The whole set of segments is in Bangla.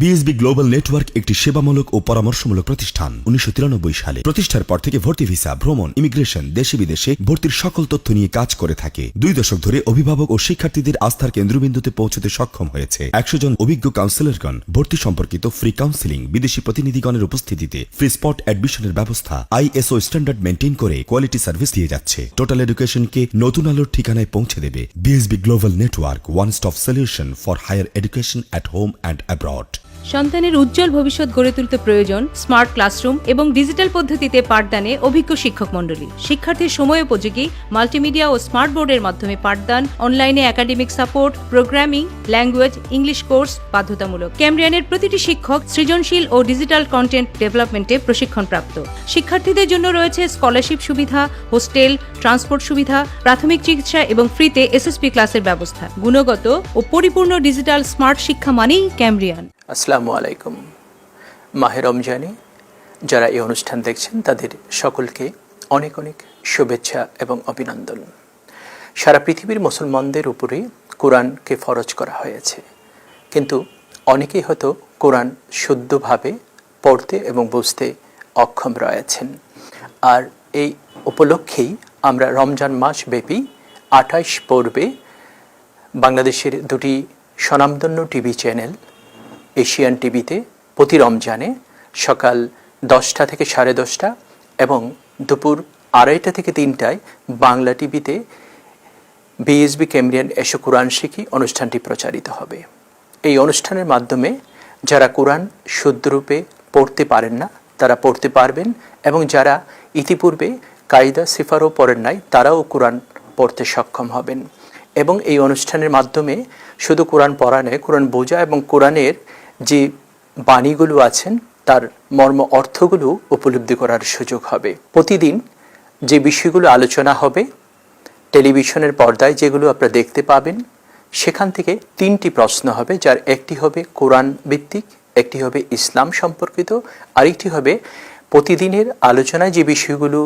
বিএসবি গ্লোবাল নেটওয়ার্ক একটি সেবামূলক ও পরামর্শমূলক প্রতিষ্ঠান। উনিশশো তিরানব্বই সালে প্রতিষ্ঠার পর থেকে ভর্তি ভিসা, ভ্রমণ, ইমিগ্রেশন দেশে বিদেশে ভর্তির সকল তথ্য নিয়ে কাজ করে থাকে। দুই দশক ধরে অভিভাবক ও শিক্ষার্থীদের আস্থার কেন্দ্রবিন্দুতে পৌঁছতে সক্ষম হয়েছে। একশো জন অভিজ্ঞ কাউন্সিলরগণ ভর্তি সম্পর্কিত ফ্রি কাউন্সিলিং, বিদেশি প্রতিনিধিগণের উপস্থিতিতে ফ্রি স্পট অ্যাডমিশনের ব্যবস্থা আইএসও স্ট্যান্ডার্ড মেনটেন করে কোয়ালিটি সার্ভিস দিয়ে যাচ্ছে। টোটাল এডুকেশনকে নতুন আলোর ঠিকানায় পৌঁছে দেবে BSB global network one stop solution for higher education at home and abroad সন্তানের উজ্জ্বল ভবিষ্যৎ গড়ে তুলতে প্রয়োজন স্মার্ট ক্লাসরুম এবং ডিজিটাল পদ্ধতিতে পাঠদানে অভিজ্ঞ শিক্ষক মণ্ডলী। শিক্ষার্থীর সময় উপযোগী মাল্টিমিডিয়া ও স্মার্ট বোর্ডের মাধ্যমে পাঠদান অনলাইনে academic support programming language English course বাধ্যতামূলক। ক্যামরিয়ানের প্রতিটি শিক্ষক সৃজনশীল ও ডিজিটাল কন্টেন্ট ডেভেলপমেন্টে প্রশিক্ষণপ্রাপ্ত। শিক্ষার্থীদের জন্য রয়েছে স্কলারশিপ সুবিধা হোস্টেল ট্রান্সপোর্ট সুবিধা, প্রাথমিক চিকিৎসা এবং ফ্রিতে এসএসপি ক্লাসের ব্যবস্থা। গুণগত ও পরিপূর্ণ ডিজিটাল স্মার্ট শিক্ষা মানেই ক্যামরিয়ান আসসালামু আলাইকুম। মাহে রমজানে যারা এই অনুষ্ঠান দেখছেন, তাদের সকলকে অনেক অনেক শুভেচ্ছা এবং অভিনন্দন। সারা পৃথিবীর মুসলমানদের উপরে কোরআনকে ফরজ করা হয়েছে। কিন্তু অনেকেই হয়তো কোরআন শুদ্ধভাবে পড়তে এবং বুঝতে অক্ষম রয়েছেন। আর এই উপলক্ষেই আমরা রমজান মাস ব্যাপী আঠাইশ পর্বে বাংলাদেশের দুটি স্বনামধন্য টিভি চ্যানেল এশিয়ান টিভিতে প্রতি রমজানে সকাল দশটা থেকে সাড়ে দশটা এবং দুপুর আড়াইটা থেকে তিনটায় বাংলা টিভিতে বিএসবি ক্যামরিয়ান এসো কোরআন শিখি, অনুষ্ঠানটি প্রচারিত হবে। এই অনুষ্ঠানের মাধ্যমে যারা কোরআন শুদ্ধরূপে পড়তে পারেন না, তারা পড়তে পারবেন এবং যারা ইতিপূর্বে কায়দা, সিফারও পড়েন নাই, তারাও কোরআন পড়তে সক্ষম হবেন। এবং এই অনুষ্ঠানের মাধ্যমে শুধু কোরআন পড়া নয়, কোরআন বোঝা এবং কোরআনের যে বাণীগুলো আছেন, তার মর্ম অর্থগুলো উপলব্ধি করার সুযোগ হবে। প্রতিদিন যে বিষয়গুলো আলোচনা হবে, টেলিভিশনের পর্দায় যেগুলো আপনারা দেখতে পাবেন, সেখান থেকে তিনটি প্রশ্ন হবে, যার একটি হবে কোরআন ভিত্তিক, একটি হবে ইসলাম সম্পর্কিত, আরেকটি হবে প্রতিদিনের আলোচনায় যে বিষয়গুলো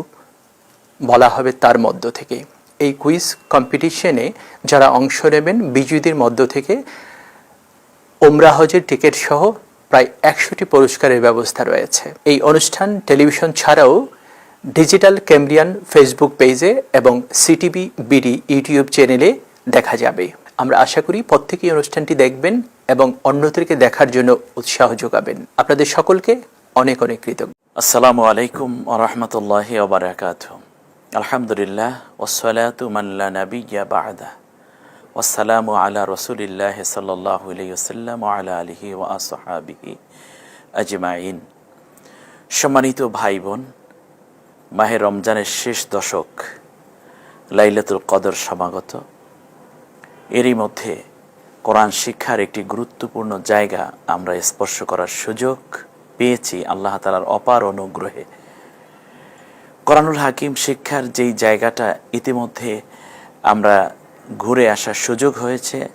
বলা হবে তার মধ্য থেকে। এই কুইজ কম্পিটিশনে যারা অংশ নেবেন, বিজয়ীদের মধ্য থেকে ওমরা হজের টিকিট সহ প্রায় একশোটি পুরস্কারের ব্যবস্থা রয়েছে। এই অনুষ্ঠান টেলিভিশন ছাড়াও ডিজিটাল ক্যামরিয়ান ফেসবুক পেজে এবং সিটিভি, বিডি, ইউটিউব চ্যানেলে দেখা যাবে। আমরা আশা করি প্রত্যেকেই অনুষ্ঠানটি দেখবেন এবং অন্যদেরকে দেখার জন্য উৎসাহ যোগাবেন। আপনাদের সকলকে অনেক অনেক কৃতজ্ঞ। আসসালামু আলাইকুম ওরহমতুল্লাহ ওবরাকাত আলহামদুলিল্লাহ ওসলাতু ওসালামু আলা রসুলিল্লাহ সাল্লাহ আলাইসাল্লাম আলা আলহি ও আসহাবিহি আজমাইন সম্মানিত ভাই বোন মাহে রমজানের শেষ দশক লাইলাতুল কদর সমাগত। এরই মধ্যে কোরআন শিক্ষার একটি গুরুত্বপূর্ণ জায়গা আমরা স্পর্শ করার সুযোগ পেয়েছি আল্লাহ তালার অপার অনুগ্রহে। কোরআনুল হাকিম শিক্ষার যেই জায়গাটা ইতিমধ্যে আমরা ঘুরে আসার সুযোগ হয়েছে।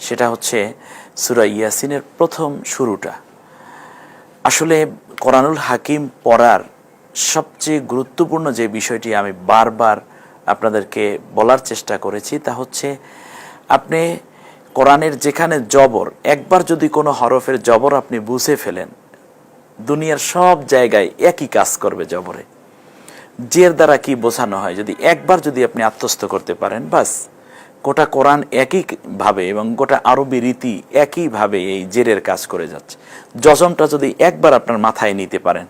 সেটা হচ্ছে সুরা ইয়াসিনের প্রথম শুরুটা। আসলে কোরআনুল হাকিম পড়ার সবচেয়ে গুরুত্বপূর্ণ যে বিষয়টি আমি বারবার আপনাদেরকে বলার চেষ্টা করেছি, তা হচ্ছে আপনি কোরআনের যেখানে জবর, একবার যদি কোনো হরফের জবর আপনি বুঝে ফেলেন, দুনিয়ার সব জায়গায় একই কাজ করবে জবরে। জের দ্বারা কি বোঝানো হয়? যদি একবার যদি আপনি আত্মস্থ করতে পারেন, বাস। গোটা কোরআন একইভাবে এবং গোটা আরবি রীতি একইভাবে এই জেরের কাজ করে যাচ্ছে। যজমটা যদি একবার আপনার মাথায় নিতে পারেন,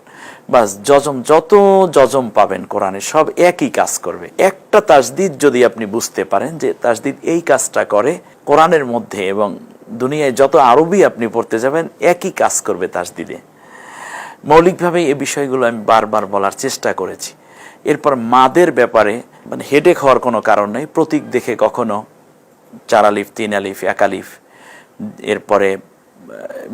বাস যজম যত যজম পাবেন কোরআনে সব একই কাজ করবে। একটা তাসদিদ যদি আপনি বুঝতে পারেন যে তাসদিদ এই কাজটা করে কোরআনের মধ্যে এবং দুনিয়ায় যত আরবি আপনি পড়তে যাবেন একই কাজ করবে তাসদিদে মৌলিকভাবে এই বিষয়গুলো আমি বারবার বলার চেষ্টা করেছি। এরপর মাদের ব্যাপারে মানে হেডে খাওয়ার কোনো কারণ নেই। প্রতীক দেখে কখনো চার আলিফ, তিন আলিফ, এক আলিফ, এরপরে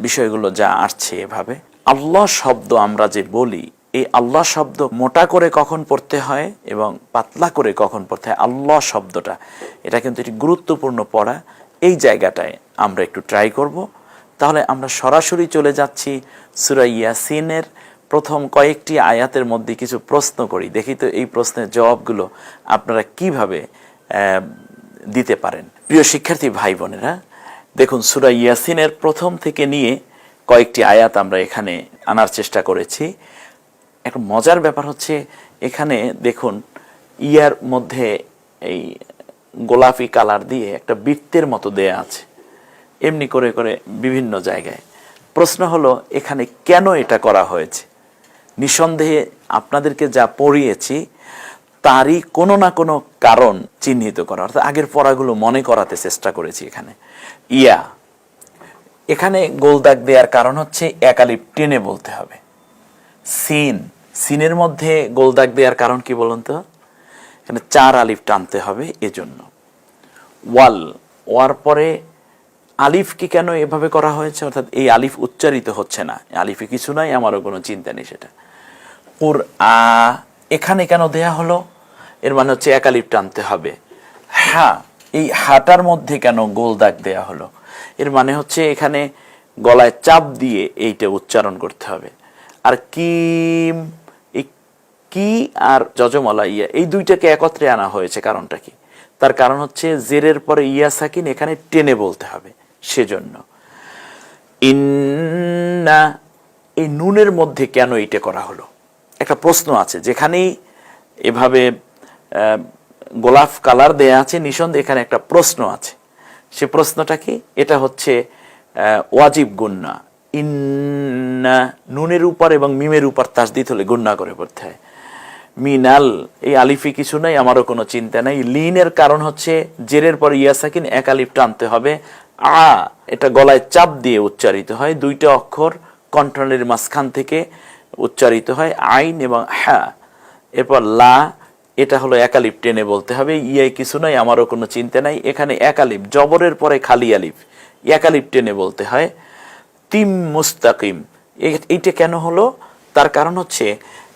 বিষয়গুলো যা আসছে এভাবে। আল্লাহ শব্দ আমরা যে বলি, এই আল্লাহ শব্দ মোটা করে কখন পড়তে হয় এবং পাতলা করে কখন পড়তে হয়? আল্লাহ শব্দটা। এটা কিন্তু একটি গুরুত্বপূর্ণ পড়া। এই জায়গাটায় আমরা একটু ট্রাই করব। তাহলে আমরা সরাসরি চলে যাচ্ছি সুরা ইয়াসিনের প্রথম কয়েকটি আয়াতের মধ্যে কিছু প্রশ্ন করি। দেখি তো এই প্রশ্নের জবাবগুলো আপনারা কীভাবে দিতে পারেন। প্রিয় শিক্ষার্থী ভাই বোনেরা, দেখুন, সুরা ইয়াসিনের প্রথম থেকে নিয়ে কয়েকটি আয়াত আমরা এখানে আনার চেষ্টা করেছি। একটা মজার ব্যাপার হচ্ছে, এখানে দেখুন, ইয়ার মধ্যে এই গোলাপি কালার দিয়ে একটা বৃত্তের মতো দেয়া আছে। এমনি করে করে বিভিন্ন জায়গায়। প্রশ্ন হলো, এখানে কেন এটা করা হয়েছে? নিঃসন্দেহে আপনাদেরকে যা পড়িয়েছি, তারই কোনো না কোনো কারণ চিহ্নিত করা। অর্থাৎ আগের পড়াগুলো মনে করাতে চেষ্টা করেছি এখানে। ইয়া। এখানে গোলদাগ দেওয়ার কারণ হচ্ছে একালিপ টেনে বলতে হবে। সিন। সিনের মধ্যে গোলদাগ দেওয়ার কারণ কি বলুন তো? এখানে চার আলিফ টানতে হবে এজন্য। ওয়াল। ওয়ার পরে আলিফ কি কেন এভাবে করা হয়েছে? অর্থাৎ এই আলিফ উচ্চারিত হচ্ছে না। আলিফে কিছু নাই, আমারও কোনো চিন্তা নেই সেটা। কুর আ এখানে কেন দেয়া হলো? এর মানে হচ্ছে এক আলিফ টানতে হবে। হ্যাঁ এই হাটার মধ্যে কেন গোল দাগ দেয়া হলো? এর মানে হচ্ছে এখানে গলায় চাপ দিয়ে এইটা উচ্চারণ করতে হবে। আর কিম কি আর যজমলা ইয়া, এই দুইটাকে একত্রে আনা হয়েছে কারণটা কি? তার কারণ হচ্ছে জেরের পরে ইয়া সাকিন এখানে টেনে বলতে হবে সেজন্য। ইন্না, এই নুনের মধ্যে কেন এইটা করা হলো? একটা প্রশ্ন আছে, যেখানেই এভাবে গোলাপ কালার দেয়া আছে নিঃসন্দেহে এখানে একটা প্রশ্ন আছে। সে প্রশ্নটা কি? এটা হচ্ছে ওয়াজিব গুন্না। ইন্না নুনের উপর এবং মিমের উপর তাসদিত হলে গুন্না করে পড়তে হয়। মিনাল, এই আলিফি কিছু নাই, আমারও কোনো চিন্তা নাই। লিনের কারণ হচ্ছে, জেরের পর ইয়াসাকিন এক আলিফ টানতে হবে। আ, এটা গলায় চাপ দিয়ে উচ্চারিত হয়। দুইটা অক্ষর কন্ট্রোলের মাঝখান থেকে উচ্চারিত হয় আইন এবং হ্যাঁ এরপর লা, এটা হলো একালিপ টেনে বলতে হবে। ইয়াই কিছু নাই, আমারও কোনো চিন্তা নাই। এখানে একালিপ, জবরের পরে খালি আলিফ। একালিপ টেনে বলতে হয়। তিম মুস্তাকিম এইটা কেন হলো? তার কারণ হচ্ছে,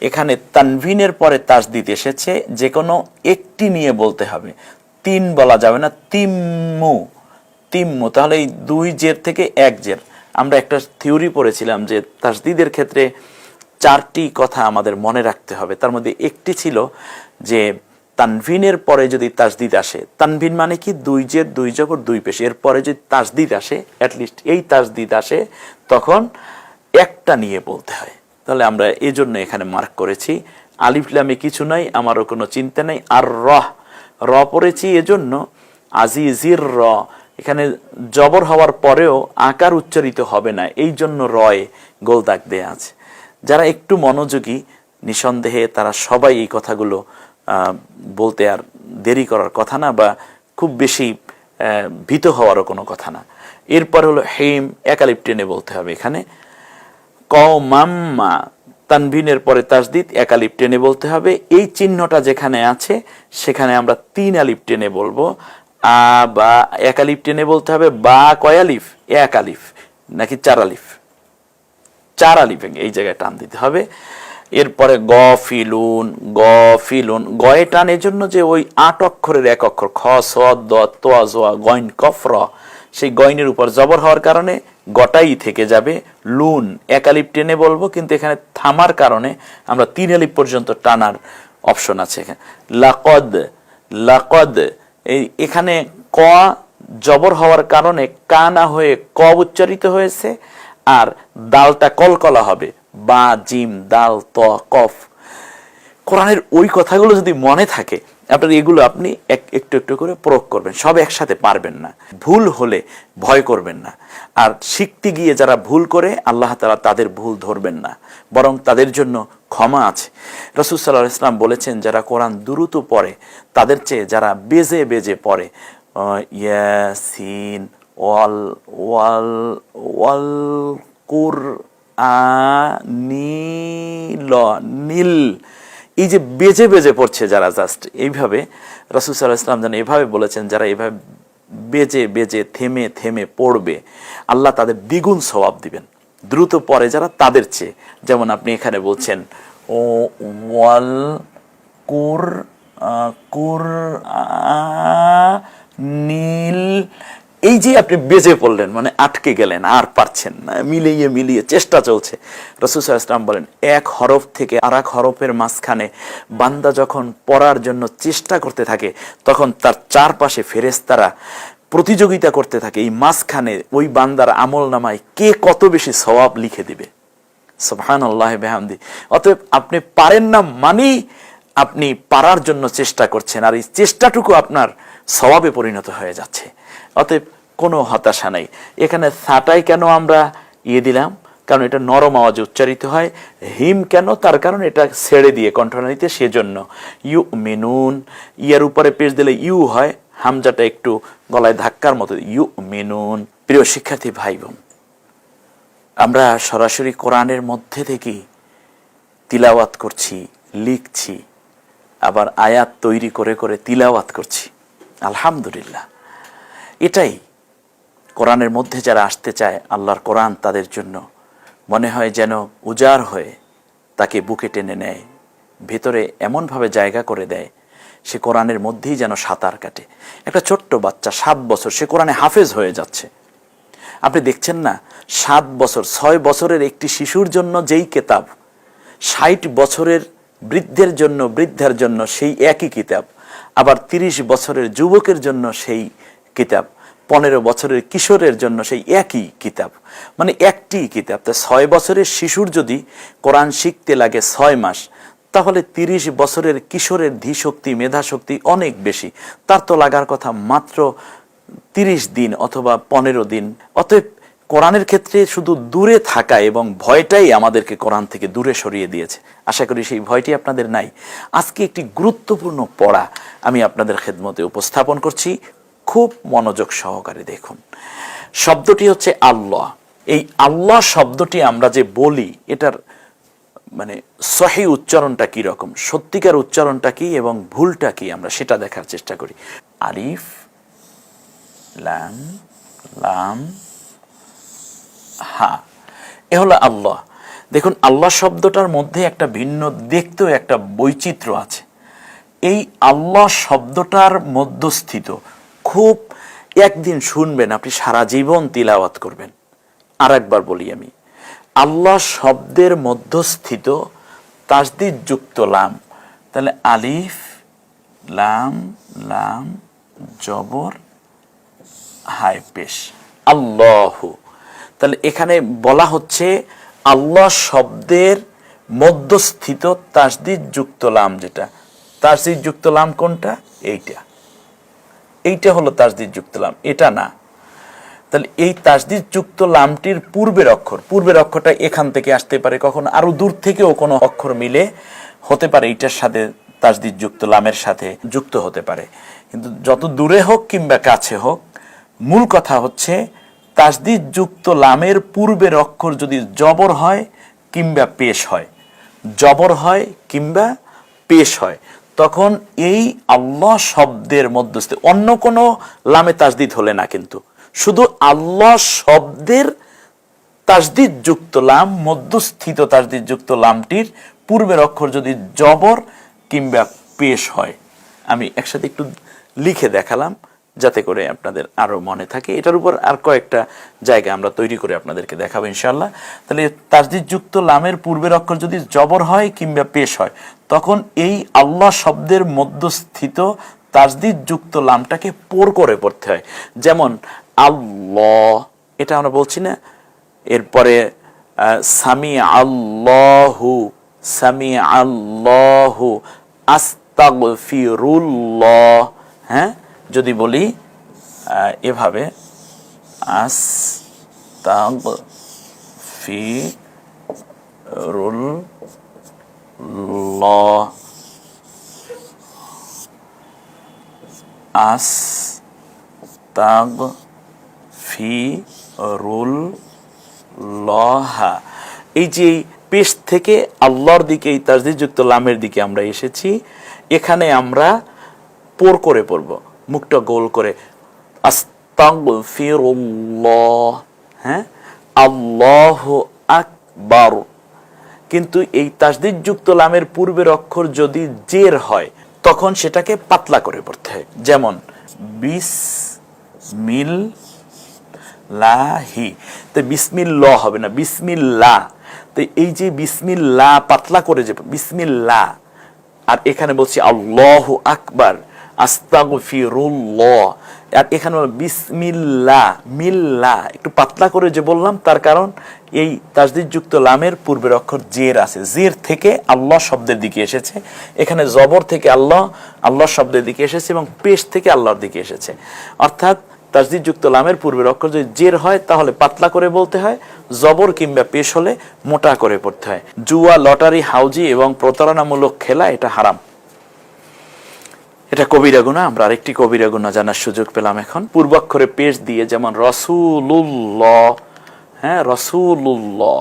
এখানে তানভিনের পরে তাসদিদ এসেছে, যে কোনো একটি নিয়ে বলতে হবে। তিন বলা যাবে না, তিম্মু। তিম্মু, তাহলে এই দুই জের থেকে এক জের। আমরা একটা থিওরি পড়েছিলাম যে তাসদিদের ক্ষেত্রে চারটি কথা আমাদের মনে রাখতে হবে। তার মধ্যে একটি ছিল যে, তানভিনের পরে যদি তাসদিদ আসে, তানভিন মানে কি? দুই জের দুই জবর দুই পেশ। এর পরে যদি তাসদিদ আসে অ্যাটলিস্ট এই তাসদিদ আসে, তখন একটা নিয়ে বলতে হয়। তাহলে আমরা এই জন্য এখানে মার্ক করেছি। আলিফলামে কিছু নাই, আমারও কোনো চিন্তা নেই। আর রহ, র পড়েছি এজন্য আজিজির র। এখানে জবর হওয়ার পরেও আকার উচ্চারিত হবে না। এই জন্য রয় গোল দাগ দেয়া আছে। যারা একটু মনোযোগী, নিঃসন্দেহে তারা সবাই এই কথাগুলো বলতে আর দেরি করার কথা না বা খুব বেশি ভীত হওয়ারও কোনো কথা না। এরপর হলো হেম একালিপ টেনে বলতে হবে এখানে। ক মাম্মা তানভিনের পরে তাসদিদ এক আলিফ টেনে বলতে হবে, এই চিহ্নটা যেখানে আছে, সেখানে আমরা তিন আলিফ টেনে বলব। আ, বা, এক আলিফ টেনে বলতে হবে, বা, কয় আলিফ এক আলিফ নাকি চার আলিফ চার আলিফ এই জায়গায় টান দিতে হবে। এরপরে গ ফিলুন গ ফিলুন, গয়ে টান এজন্য যে ওই আট অক্ষরের এক অক্ষর, খ, স, দ তোয়া জোয়া গইন কফ র সেই গয়নের উপর জবর হওয়ার কারণে গটাই থেকে যাবে। লুন, এক আলিপ টেনে বলব, কিন্তু এখানে থামার কারণে আমরা তিন আলিপ পর্যন্ত টানার অপশন আছে এখানে। লাকদ লাকদ, এই এখানে ক জবর হওয়ার কারণে কা না হয়ে ক উচ্চারিত হয়েছে। আর দালটা কলকলা হবে। বা, জিম, দাল, ত, কফ। কোরআনের ওই কথাগুলো যদি মনে থাকে, আপনার এগুলো আপনি এক, একটু একটু করে প্রয়োগ করবেন। সব একসাথে পারবেন না। ভুল হলে ভয় করবেন না। আর শিখতে গিয়ে যারা ভুল করে, আল্লাহ তালা তাদের ভুল ধরবেন না। বরং তাদের জন্য ক্ষমা আছে। রসুল সাল্লাহ ইসলাম বলেছেন, যারা কোরআন দ্রুত পড়ে, তাদের চেয়ে যারা বেজে বেজে পড়ে ইয়াসিন ওয়াল ওয়াল ওয়াল কুর নীল। নীল এই যে বেজে বেজে পড়ছে যারা জাস্ট এইভাবে রসুল সাল্লাহ ইসলাম যেন এভাবে বলেছেন, যারা এভাবে বেজে বেজে, থেমে থেমে পড়বে, আল্লাহ তাদের দ্বিগুণ স্বভাব দিবেন। দ্রুত পরে যারা তাদের চেয়ে, যেমন আপনি এখানে বলছেন, ও ওয়াল কুর কুর নীল এই যে আপনি বেজে পড়লেন মানে আটকে গেলেন, আর পারছেন না, মিলিয়ে মিলিয়ে চেষ্টা চলছে। রসুল ইসলাম বলেন, এক হরফ থেকে আর এক হরফের মাঝখানে বান্দা যখন পড়ার জন্য চেষ্টা করতে থাকে, তখন তার চারপাশে ফেরেস্তারা প্রতিযোগিতা করতে থাকে। এই মাঝখানে ওই বান্দার আমল নামায় কে কত বেশি সওয়াব লিখে দিবে? সোহান আল্লাহ বেহামদি। অতএব আপনি পারেন না মানেই আপনি পারার জন্য চেষ্টা করছেন, আর এই চেষ্টাটুকু আপনার স্বভাবে পরিণত হয়ে যাচ্ছে। অতএব কোনো হতাশা নাই। এখানে সাটাই কেন আমরা ইয়ে দিলাম? কারণ এটা নরম আওয়াজে উচ্চারিত হয়। হিম কেন? তার কারণ এটা ছেড়ে দিয়ে কণ্ঠনালীতে সেজন্য। ইউ মেনুন, ইয়ার উপরে পেশ দিলে ইউ হয়। হামজাটা একটু গলায় ধাক্কার মতো। ইউ মেনুন। প্রিয় শিক্ষার্থী ভাই বোন, আমরা সরাসরি কোরআনের মধ্যে থেকেই তিলাওয়াত করছি, লিখছি, আবার আয়াত তৈরি করে করে তিলাওয়াত করছি। আলহামদুলিল্লাহ। এটাই কোরআনের মধ্যে যারা আসতে চায় আল্লাহর কোরআন তাদের জন্য। মনে হয় যেন উজাড় হয়ে তাকে বুকে টেনে নেয়, ভেতরে এমনভাবে জায়গা করে দেয়, সে কোরআনের মধ্যেই যেন সাঁতার কাটে। একটা ছোট্ট বাচ্চা, সাত বছর, সে কোরআনে হাফেজ হয়ে যাচ্ছে। আপনি দেখছেন না, সাত বছর, ছয় বছরের একটি শিশুর জন্য যেই কেতাব, ষাট বছরের বৃদ্ধের জন্য, বৃদ্ধার জন্য সেই একই কিতাব, আবার তিরিশ বছরের যুবকের জন্য সেই কিতাব। পনেরো বছরের কিশোরের জন্য সেই একই কিতাব। মানে একটি কিতাব। তা ছয় বছরের শিশুর যদি কোরআন শিখতে লাগে ছয় মাস, তাহলে তিরিশ বছরের কিশোরের ধীশক্তি, মেধাশক্তি অনেক বেশি। তার তো লাগার কথা মাত্র তিরিশ দিন অথবা পনেরো দিন। অতএব কোরআনের ক্ষেত্রে শুধু দূরে থাকা এবং ভয়টাই আমাদেরকে কোরআন থেকে দূরে সরিয়ে দিয়েছে। আশা করি সেই ভয়টি আপনাদের নাই। আজকে একটি গুরুত্বপূর্ণ পড়া আমি আপনাদের খেদমতে উপস্থাপন করছি। খুব মনোযোগ সহকারে দেখুন। শব্দটি হচ্ছে আল্লাহ। এই আল্লাহ শব্দটি আমরা যে বলি, এটার মানে সহি উচ্চারণটা কি রকম? সত্যিকার উচ্চারণটা কি এবং ভুলটা কি আমরা সেটা দেখার চেষ্টা করি। আরিফ লাম লাম, হা। এ হলো আল্লাহ। দেখুন, আল্লাহ শব্দটার মধ্যে একটা ভিন্ন, দেখতেও একটা বৈচিত্র্য আছে। এই আল্লাহ শব্দটার মধ্যস্থিত খুব একদিন শুনবেন, আপনি সারা জীবন তিলাওয়াত করবেন। আর একবার বলি আমি, আল্লাহ শব্দের মধ্যস্থিত তাসদিদ যুক্ত লাম। তাহলে আলিফ, লাম লাম, জবর, হায় পেশ। আল্লাহ। তাহলে এখানে বলা হচ্ছে আল্লাহ শব্দের মধ্যস্থিত তাসদিদ যুক্ত লাম যেটা। তাসদিদ যুক্ত লাম কোনটা? এইটা। এইটা হলো তাসদিদ যুক্ত লাম, এটা না। তাহলে এই তাসদিদ যুক্ত লামটির পূর্বের অক্ষর, পূর্বের অক্ষরটা এখান থেকে আসতে পারে, কখনো আরও দূর থেকেও কোনো অক্ষর মিলে হতে পারে, এইটার সাথে তাসদিদ যুক্ত লামের সাথে যুক্ত হতে পারে। কিন্তু যত দূরে হোক কিংবা কাছে হোক, মূল কথা হচ্ছে তাসদিদ যুক্ত লামের পূর্বের অক্ষর যদি জবর হয় কিংবা পেশ হয়। জবর হয় কিংবা পেশ হয়। তখন এই আল্লাহ শব্দের মধ্যস্থে অন্য কোনো লামে তাজদিদ হলে না কিন্তু। শুধু আল্লাহ শব্দের তাজদিদ যুক্ত লাম, মধ্যস্থিত তাজদিদ যুক্ত লামটির পূর্বের অক্ষর যদি জবর কিংবা পেশ হয়। আমি একসাথে একটু লিখে দেখালাম। যাতে করে আপনাদের আরও মনে থাকে। এটার উপর আর কয়েকটা জায়গা আমরা তৈরি করে আপনাদেরকে দেখাবো ইনশাল্লাহ তাহলে তাসদিদ যুক্ত লামের পূর্বের অক্ষর যদি জবর হয় কিংবা পেশ হয়, তখন এই আল্লাহ শব্দের মধ্যস্থিত তাসদিদ যুক্ত লামটাকে পোর করে পড়তে হয়। যেমন, আল্লাহ, এটা আমরা বলছি না? এরপরে সামি আল্লাহু সামি আল্লাহু আস্তাগফিরুল্লাহ হ্যাঁ? যদি বলি এভাবে, আস্তাগফিরুল্লাহ আস তাগ ফি রুল লহা এই যে পেশ থেকে আল্লাহর দিকে, এই তাজদিদযুক্ত লামের দিকে আমরা এসেছি, এখানে আমরা পোর করে পড়ব। মুখটা গোল করে হ্যাঁ? আল্লাহ আকবার। কিন্তু এই তাসদিদযুক্ত লামের পূর্বের অক্ষর যদি জের হয়, তখন সেটাকে পাতলা করে পড়তে হয়। যেমন বিস মিল লাহি তো বিসমিল্লা হবে না বিসমিল্লা তো এই যে বিসমিল্লা পাতলা করে যে বিসমিল্লা আর এখানে বলছি আল্লাহ আকবার। আস্তাগফিরুল্লাহ। আর এখানে হলো বিসমিল্লাহ মিল্লা, একটু পাতলা করে যে বললাম, তার কারণ এই তাজদিদযুক্ত লামের পূর্বের অক্ষর জের আছে। জের থেকে আল্লাহ শব্দের দিকে এসেছে, এখানে জবর থেকে আল্লাহ আল্লাহ শব্দের দিকে এসেছে এবং পেশ থেকে আল্লাহর দিকে এসেছে। অর্থাৎ তাজদিদযুক্ত লামের পূর্বের অক্ষর যদি জের হয়, তাহলে পাতলা করে বলতে হয়, জবর কিংবা পেশ হলে মোটা করে পড়তে হয়। জুয়া, লটারি, হাউজি এবং প্রতারণামূলক খেলা, এটা হারাম। এটা কবিরা গুণা, আমরা আরেকটি কবিরা গুণা জানার সুযোগ পেলাম এখন। পূর্বাক্ষরে পেশ দিয়ে যেমন রসুল্লাহ হ্যাঁ রসুল্লাহ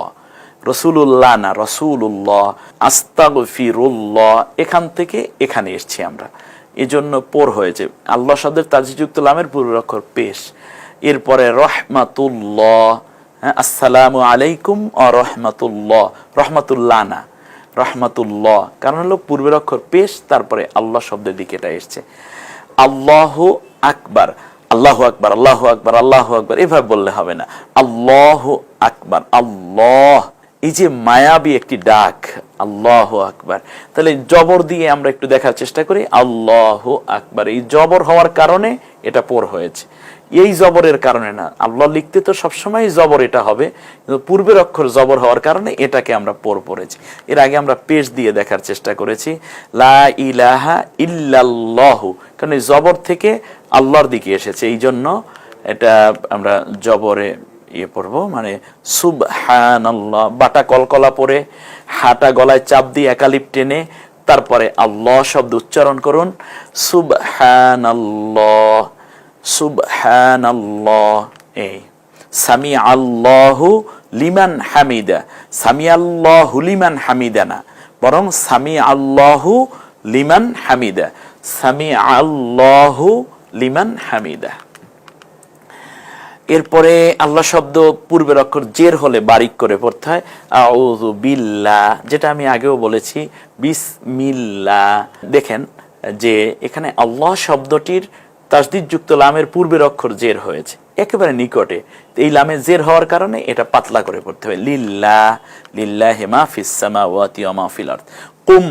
রসুল্লাহ না রসুল্লাহ আস্তাগফিরুল্লাহ, এখান থেকে এখানে এসছি আমরা। এই জন্য পোর হয়েছে। আল্লাহ সাদের তাজিযুক্ত লামের পূর্বাক্ষর পেশ। এরপরে রহমাতুল্লাহ হ্যাঁ আসসালামু আলাইকুম ও রহমাতুল্লাহ রহমাতুল্লাহ না। রহমাতুল্লাহ। কারণ হলো পূর্বের অক্ষর পেশ, তারপরে আল্লাহ শব্দের দিকে এটা এসছে। আল্লাহ আকবার আল্লাহ আকবার আল্লাহ আকবার আল্লাহ আকবার, এভাবে বললে হবে না। আল্লাহ আকবার, আল্লাহ। এই যে মায়াবী একটি ডাক, আল্লাহ আকবার। তাহলে জবর দিয়ে আমরা একটু দেখার চেষ্টা করি, আল্লাহ আকবার। এই জবর হওয়ার কারণে এটা পোর হয়েছে। এই জবরের কারণে না। আল্লাহ লিখতে তো সবসময় জবর এটা হবে, কিন্তু পূর্বের অক্ষর জবর হওয়ার কারণে এটাকে আমরা পর পড়েছি। এর আগে আমরা পেশ দিয়ে দেখার চেষ্টা করেছি, লা ইলাহা ইল্লাল্লাহু, কারণ এই জবর থেকে আল্লাহর দিকে এসেছে। এই জন্য এটা আমরা জবরে ইয়ে পড়ব মানে সুবহান আল্লাহ বাটা কলকলা পরে হাটা গলায় চাপ দিয়ে একালিপ টেনে, তারপরে আল্লাহ শব্দ উচ্চারণ করুন সুবহান আল্লাহ সুবহান এই সামি আল্লাহু লিমান হামিদা সামি আল্লাহু লিমান হামিদা না বরং সামি আল্লাহু লিমান হামিদা সামি আল্লাহু লিমান হামিদা। এরপরে আল্লাহ শব্দ পূর্বের অক্ষর জের হলে বারিক করে পড়তে হয়, আউযু বিল্লাহ, যেটা আমি আগেও বলেছি, বিসমিল্লাহ। দেখেন যে এখানে আল্লাহ শব্দটির তাসদিদযুক্ত লামের পূর্বের অক্ষর জের হয়েছে। একেবারে নিকটে। এই লামে জের হওয়ার কারণে এটা পাতলা করে পড়তে হবে লিল্লা, লিল্লাহ হেমা ফিসামা ওয়াতি অমা ফিল আরদ। কুম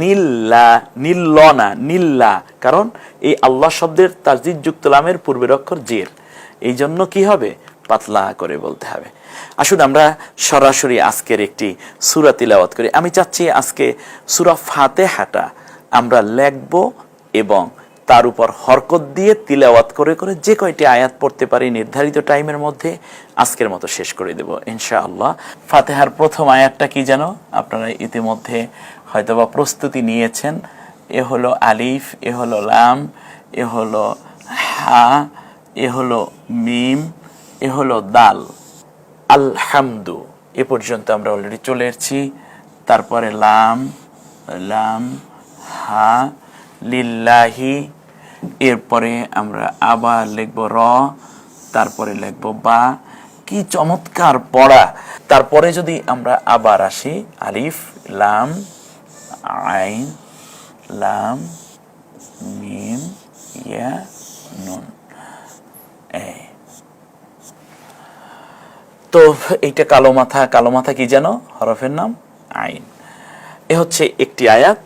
নিল্লা নিল্ল না নিল্লা। কারণ এই আল্লাহ শব্দের তাজদিদযুক্ত লামের পূর্বের অক্ষর জের। এই জন্য কি হবে? পাতলা করে বলতে হবে। আসুন আমরা সরাসরি আজকের একটি সুরা তিলাওয়াত করি। আমি চাচ্ছি আজকে সুরা ফাতেহাটা আমরা লেখব এবং তার উপর হরকত দিয়ে তিলাওয়াত করে করে যে কয়টি আয়াত পড়তে পারি নির্ধারিত টাইমের মধ্যে আজকের মতো শেষ করে দেব, ইনশাআল্লাহ। ফাতেহার প্রথম আয়াতটা কি যেন আপনারা ইতিমধ্যে হয়তোবা প্রস্তুতি নিয়েছেন। এ হলো আলিফ, এ হলো লাম, এ হলো হা, এ হলো মিম, এ হলো দাল। আলহামদু, এ পর্যন্ত আমরা অলরেডি চলে এসেছি। তারপরে লাম লাম, হা, লিল্লাহি এরপরে আমরা আবার লিখব র, তারপরে লিখব বা। কি চমৎকার পড়া। তারপরে যদি আমরা আবার আসি, আলিফ, লাম, আইন, লাম, মিম, ইয়া, নুন। এই তো এইটা কালো মাথা কালো মাথা কি যেন? হরফের নাম? আইন। এ হচ্ছে একটি আয়াত।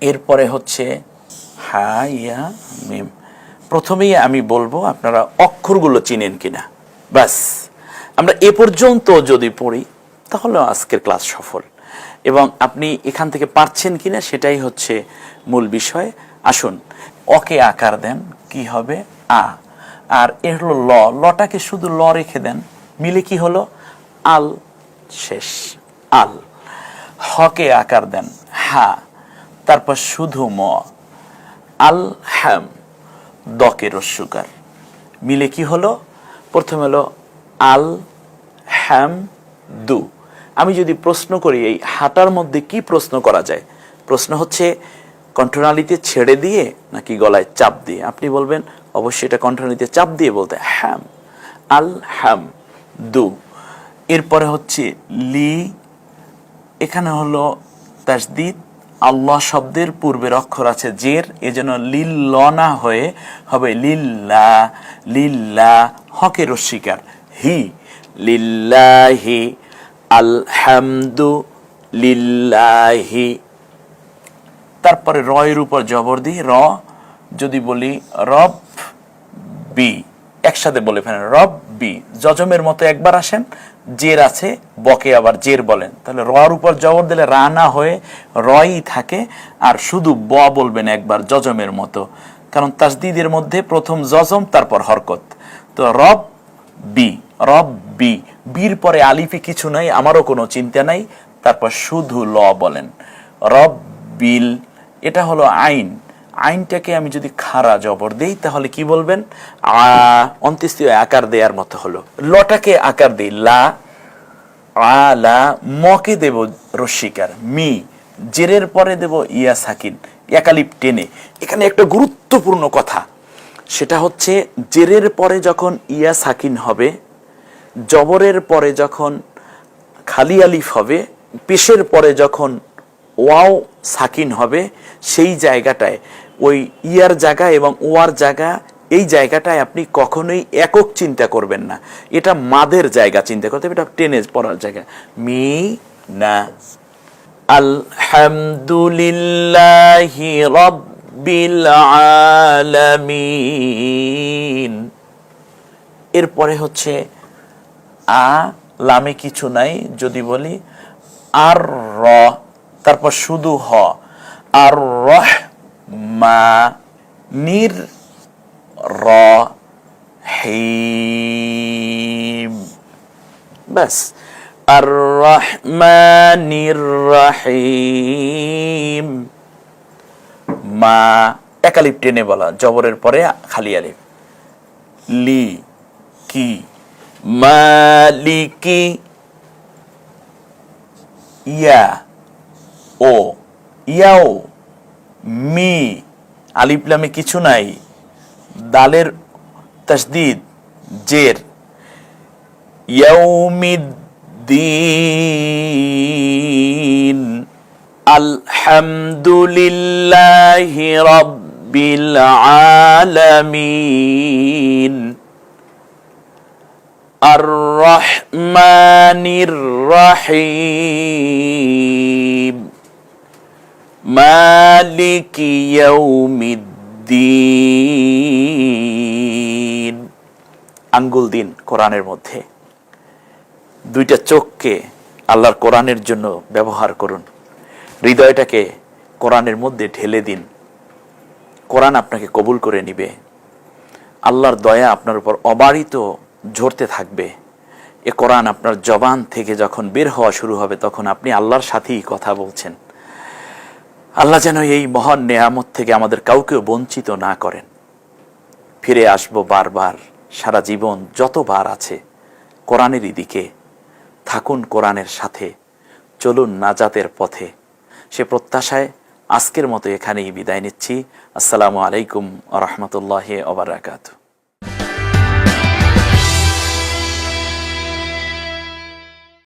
এরপরে হচ্ছে হা ইয়া মিম। প্রথমেই আমি বলব, আপনারা অক্ষরগুলো চিনেন কিনা। ব্যাস। আমরা এ পর্যন্ত যদি পড়ি, তাহলে আজকের ক্লাস সফল। এবং আপনি এখান থেকে পারছেন কিনা, সেটাই হচ্ছে মূল বিষয়। আসুন অকে আকার দেন, কি হবে? আ। আর এ হলো ল। লটাকে শুধু ল রেখে দেন। মিলে কি হলো? আল শেষ। আল। হকে আকার দেন। হা। তারপর শুধু ম। আল হ্যাম দকে রস্যুকার মিলে কি হলো? প্রথম হলো আল হ্যাম দু। আমি যদি প্রশ্ন করি, এই হাঁটার মধ্যে কি প্রশ্ন করা যায়? প্রশ্ন হচ্ছে, কণ্ঠনালীতে ছেড়ে দিয়ে নাকি গলায় চাপ দিয়ে? আপনি বলবেন, অবশ্যই এটা কণ্ঠনালীতে চাপ দিয়ে বলতে হ্যাম আল হ্যাম দু। এরপরে হচ্ছে লি, এখানে হলো তাসদিদ আল্লাহ শব্দের পূর্বের অক্ষর আছে জের, এজন্য লিল্ল না হয়ে হবে লিল্লা লিল্লা, হকের অস্বীকার। হি, লিল্লাহি, আলহামদু লিল্লাহি। তারপরে র এর উপর জবর দিই, র, যদি বলি রব বি একসাথে বলে ফেলেন রব বি জজমের মতো একবার আসেন জের আছে, বকে আবার জের বলেন। তাহলে রর উপর জবর দিলে রা না হয়ে রই থাকে, আর শুধু ব বলবেন একবার জজমের মতো। কারণ তাসদিদের মধ্যে প্রথম জজম, তারপর হরকত। তো রব বি রব বি, বির পরে আলিফি কিছু নাই, আমারও কোনো চিন্তা নাই, তারপর শুধু ল বলেন। রব বিল, এটা হলো আইন। আইনটাকে আমি যদি খাড়া জবর দেই, তাহলে কি বলবেন? আ, অন্ত্যেষ্টিয় আকার দেওয়ার মতো হলো। লটাকে আকার দেই, লা আলা মকে দেব রস্বীকার মি, জেরের পরে দেব ইয়া সাকিন, একালিপ টেনে। এখানে একটা গুরুত্বপূর্ণ কথা। সেটা হচ্ছে, জেরের পরে যখন ইয়া সাকিন হবে, জবরের পরে যখন খালি আলিফ হবে, পেশের পরে যখন ওয়াও সাকিন হবে, সেই জায়গাটায় ওই ইয়ার জায়গা এবং ওয়ার জায়গা, এই জায়গাটায় আপনি কখনোই একক চিন্তা করবেন না। এটা মাদের জায়গা চিন্তা করতে হবে, এটা টেনে পড়ার জায়গা। মি না আলহামদুলিল্লাহি রব্বিল আলামিন। এরপরে হচ্ছে, আ, লামে কিছু নাই, যদি বলি আর র তারপর শুধু হ। আর রহ মা নির র হিম। ব্যাস। আর রহমানির রহিম। মা একালিপ টেনে বলা, জবরের পরে খালি আলিফ। লি, কি? মালিকি, ইয়া, ও, ইয়াও। মি আলিপ্লামে কিছু নাই দালের তসদিদ জের। ইয়ৌমিদ্দিন আলহামদুলিল্লাহি রব্বিল আলামিন। আর রহমানির مالك يوم الدين আঙ্গুল দিন কোরআনের মধ্যে দুইটা চোখকে আল্লাহর কোরআনের জন্য ব্যবহার করুন হৃদয়টাকে কোরআনের মধ্যে ঢেলে দিন কোরআন আপনাকে কবুল করে নিবে আল্লাহর দয়া আপনার উপর অবারিত ঝরতে থাকবে এ কোরআন আপনার জবান থেকে যখন বের হওয়া শুরু হবে তখন আপনি আল্লাহর সাথেই কথা বলছেন আল্লাহ যেন এই মহান নেয়ামত থেকে আমাদের কাউকেও বঞ্চিত না করেন। ফিরে আসব বারবার, সারা জীবন যতবার আছে কোরআনেরই দিকে। থাকুন কোরআনের সাথে, চলুন নাজাতের পথে। সে প্রত্যাশায় আজকের মতো এখানেই বিদায় নিচ্ছি। আসসালামু আলাইকুম রহমতুল্লাহ ওবরাকাতু